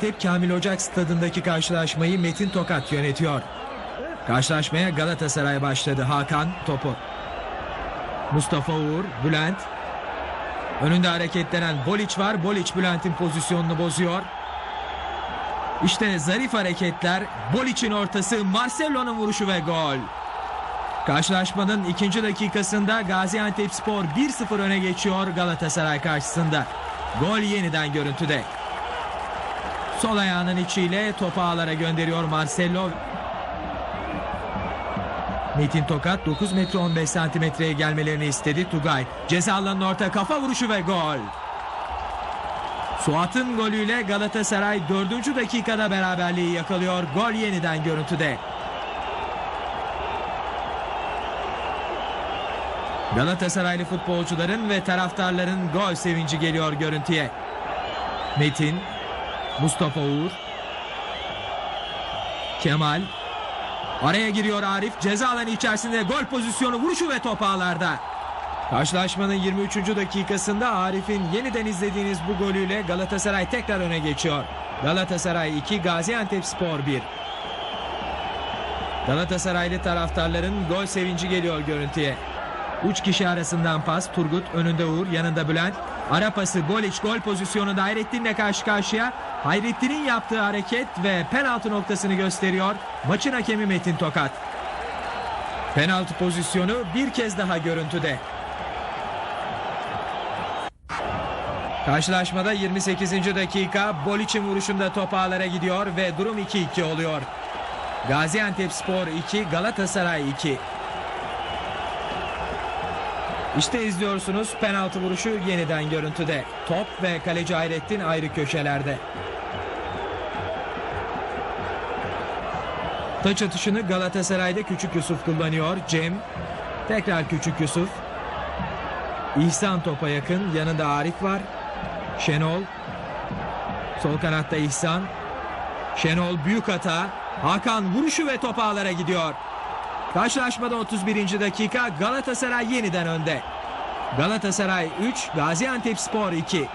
Gaziantep Kamil Ocak stadındaki karşılaşmayı Metin Tokat yönetiyor. Karşılaşmaya Galatasaray başladı. Hakan topu. Mustafa Uğur, Bülent. Önünde hareketlenen Boliç var. Boliç Bülent'in pozisyonunu bozuyor. İşte zarif hareketler. Boliç'in ortası, Marcelo'nun vuruşu ve gol. Karşılaşmanın ikinci dakikasında Gaziantep Spor 1-0 öne geçiyor Galatasaray karşısında. Gol yeniden görüntüde. Sol ayağının içiyle topu ağlara gönderiyor Marcelo. Metin Tokat 9 metre 15 santimetreye gelmelerini istedi Tugay. Ceza alanının orta kafa vuruşu ve gol. Suat'ın golüyle Galatasaray 4. dakikada beraberliği yakalıyor. Gol yeniden görüntüde. Galatasaraylı futbolcuların ve taraftarların gol sevinci geliyor görüntüye. Metin, Mustafa Uğur, Kemal, araya giriyor Arif, ceza alanı içerisinde gol pozisyonu vuruşu ve top ağlarda. Karşılaşmanın 23. dakikasında Arif'in yeniden izlediğiniz bu golüyle Galatasaray tekrar öne geçiyor. Galatasaray 2, Gaziantep Spor 1. Galatasaraylı taraftarların gol sevinci geliyor görüntüye. Üç kişi arasından pas Turgut önünde Uğur yanında Bülent. Ara pası Boliç gol pozisyonu Hayrettin'le karşı karşıya. Hayrettin'in yaptığı hareket ve penaltı noktasını gösteriyor. Maçın hakemi Metin Tokat. Penaltı pozisyonu bir kez daha görüntüde. Karşılaşmada 28. dakika Boliç'in vuruşunda top ağlara gidiyor ve durum 2-2 oluyor. Gaziantep Spor 2, Galatasaray 2. İşte izliyorsunuz penaltı vuruşu yeniden görüntüde. Top ve kaleci Hayrettin ayrı köşelerde. Taç atışını Galatasaray'da Küçük Yusuf kullanıyor. Cem tekrar Küçük Yusuf. İhsan topa yakın yanında Arif var. Şenol sol kanatta İhsan. Şenol büyük hata. Hakan vuruşu ve top ağlara gidiyor. Karşılaşmada 31. dakika Galatasaray yeniden önde. Galatasaray 3, Gaziantep Spor 2.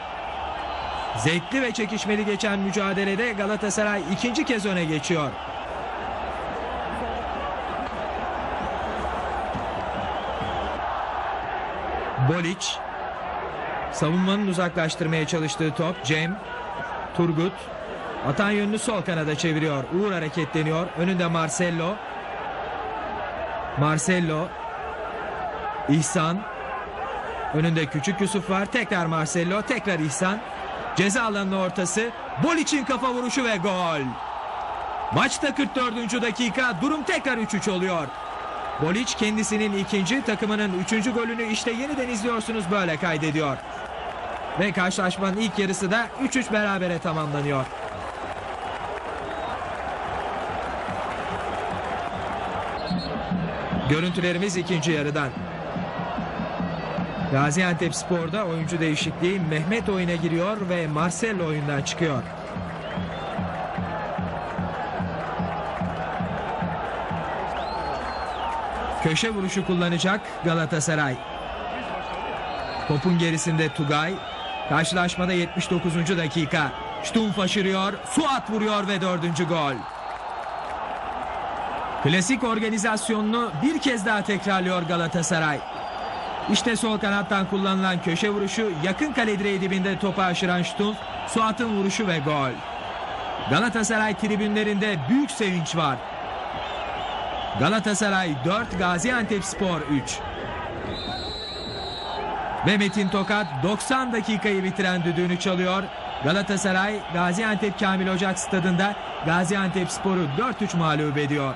Zevkli ve çekişmeli geçen mücadelede Galatasaray ikinci kez öne geçiyor. Boliç savunmanın uzaklaştırmaya çalıştığı top Cem Turgut atan yönünü sol kanada çeviriyor. Uğur hareketleniyor. Önünde Marcelo Marcelo İhsan. Önünde küçük Yusuf var. Tekrar Marcelo tekrar İhsan. Ceza alanının ortası. Bolic'in kafa vuruşu ve gol. Maçta 44. dakika. Durum tekrar 3-3 oluyor. Bolic kendisinin ikinci takımının üçüncü golünü işte yeniden izliyorsunuz. Böyle kaydediyor. Ve karşılaşmanın ilk yarısı da 3-3 berabere tamamlanıyor Görüntülerimiz ikinci yarıdan. Gaziantep Spor'da oyuncu değişikliği Mehmet oyuna giriyor ve Marcelo oyundan çıkıyor. Köşe vuruşu kullanacak Galatasaray. Topun gerisinde Tugay. Karşılaşmada 79. dakika. Stumpf aşırıyor, Suat vuruyor ve dördüncü gol. Klasik organizasyonunu bir kez daha tekrarlıyor Galatasaray. İşte sol kanattan kullanılan köşe vuruşu yakın kale direği dibinde topu aşıran Stumpf, Suat'ın vuruşu ve gol. Galatasaray tribünlerinde büyük sevinç var. Galatasaray 4, Gaziantep Spor 3. Ve Metin Tokat 90 dakikayı bitiren düdüğünü çalıyor. Galatasaray Gaziantep Kamil Ocak stadında Gaziantep Spor'u 4-3 mağlup ediyor.